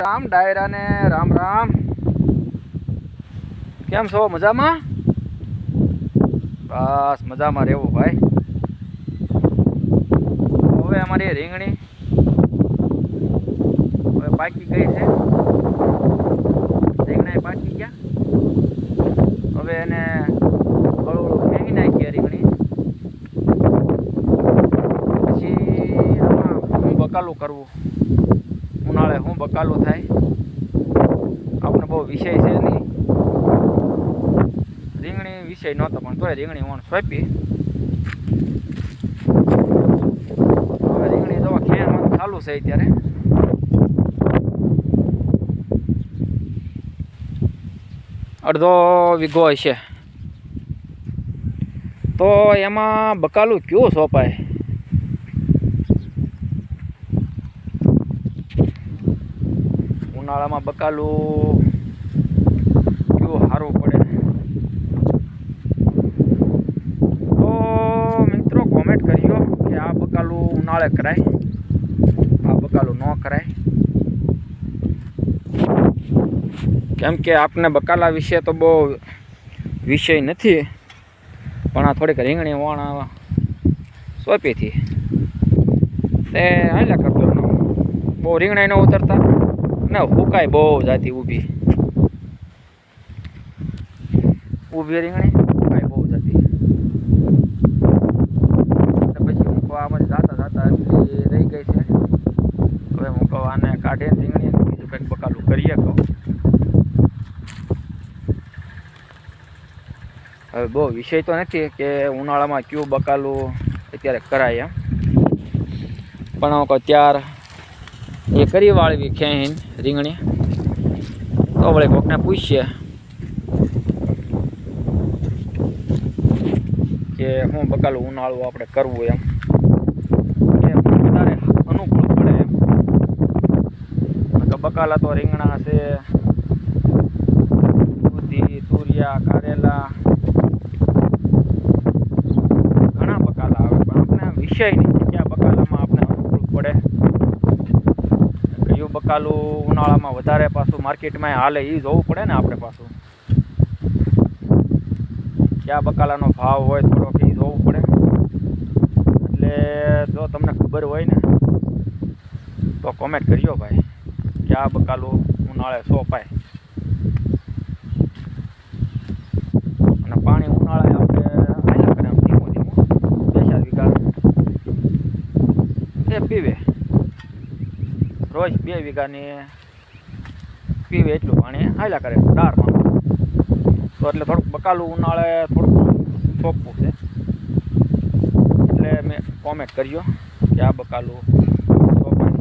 રામ ડાયરા ને રામ રામ. કેમ છો? મજામાં? બસ મજામાં રહેવું ભાઈ. હવે અમારી રીંગણી હવે પાકી ગઈ છે. રીંગણા પાકી ગયા. હવે એને હળવું ફેંકી નાખીએ રીંગણી. પછી બકાલું કરવું. ઉનાળે શું બકાલું થાય. આપણે બહુ વિષય છે નહીં. રીંગણી વિષય નહોતો પણ તોય રીંગણી વણ સોંપી. રીંગણી તો ખેરમાં ચાલુ છે અત્યારે. અડધો વીઘો હશે. તો એમાં બકાલું કયું સોંપાય? ઉનાળામાં બકાલું કેવું સારું પડે. તો મિત્રો કોમેન્ટ કર્યો કે આ બકાલું ઉનાળે કરાય, આ બકાલું ન કરાય. કેમ કે આપને બકાલા વિશે તો બહુ વિષય નથી, પણ આ થોડીક રીંગણી વણ સોંપીથી તે હાલ્યા કરતો બહુ રીંગણા ન ઉતરતા. ને હુકાય બહુ જાતી ઊભી. ઊભી રીંગણી હુકાય બહુ જાતી. પછી હું કહું આમાં જાતા જાતા એટલી રહી ગઈ છે. હવે હું કહું આને કાઢીને રીંગણી બીજું કંઈક બકાલું કરીએ કહું હવે બહુ વિષય તો નથી કે ઉનાળામાં કયું બકાલું અત્યારે કરાય એમ. પણ ત્યાર એ કરી વાળવી ખેહીન રીંગણી. તો વળી કોકને પૂછીએ કે હું બકાલું ઉનાળું આપણે કરવું એમ. વધારે અનુકૂળ પડે એમ. બકાલા તો રીંગણા છે, દૂધી, તુરિયા, કારેલા. ઘણા બકાલા આવે, પણ આપણે વિષય નહીં કે કયા બકાલામાં આપણે અનુકૂળ પડે બકાલું ઉનાળામાં વધારે પાછું માર્કેટમાં હાલે એ જોવું પડે ને આપણે પાછું. ક્યાં બકાલાનો ભાવ હોય થોડોક એ જોવું પડે. એટલે જો તમને ખબર હોય ને, તો કોમેન્ટ કરજો ભાઈ, ક્યાં બકાલું ઉનાળે સોંપાય. અને પાણી ઉનાળે આપણે આયા કરે ધીમું ધીમું, બે ચાર એ પીવે. રોજ બે વીઘાની પીવે એટલું પાણી. હાલ્યા કરે ડારમાં તો એટલે થોડુંક બકાલું ઉનાળે થોડુંક સોંપવું છે. એટલે મેં કોમેન્ટ કર્યો કે આ બકાલું સોંપાય.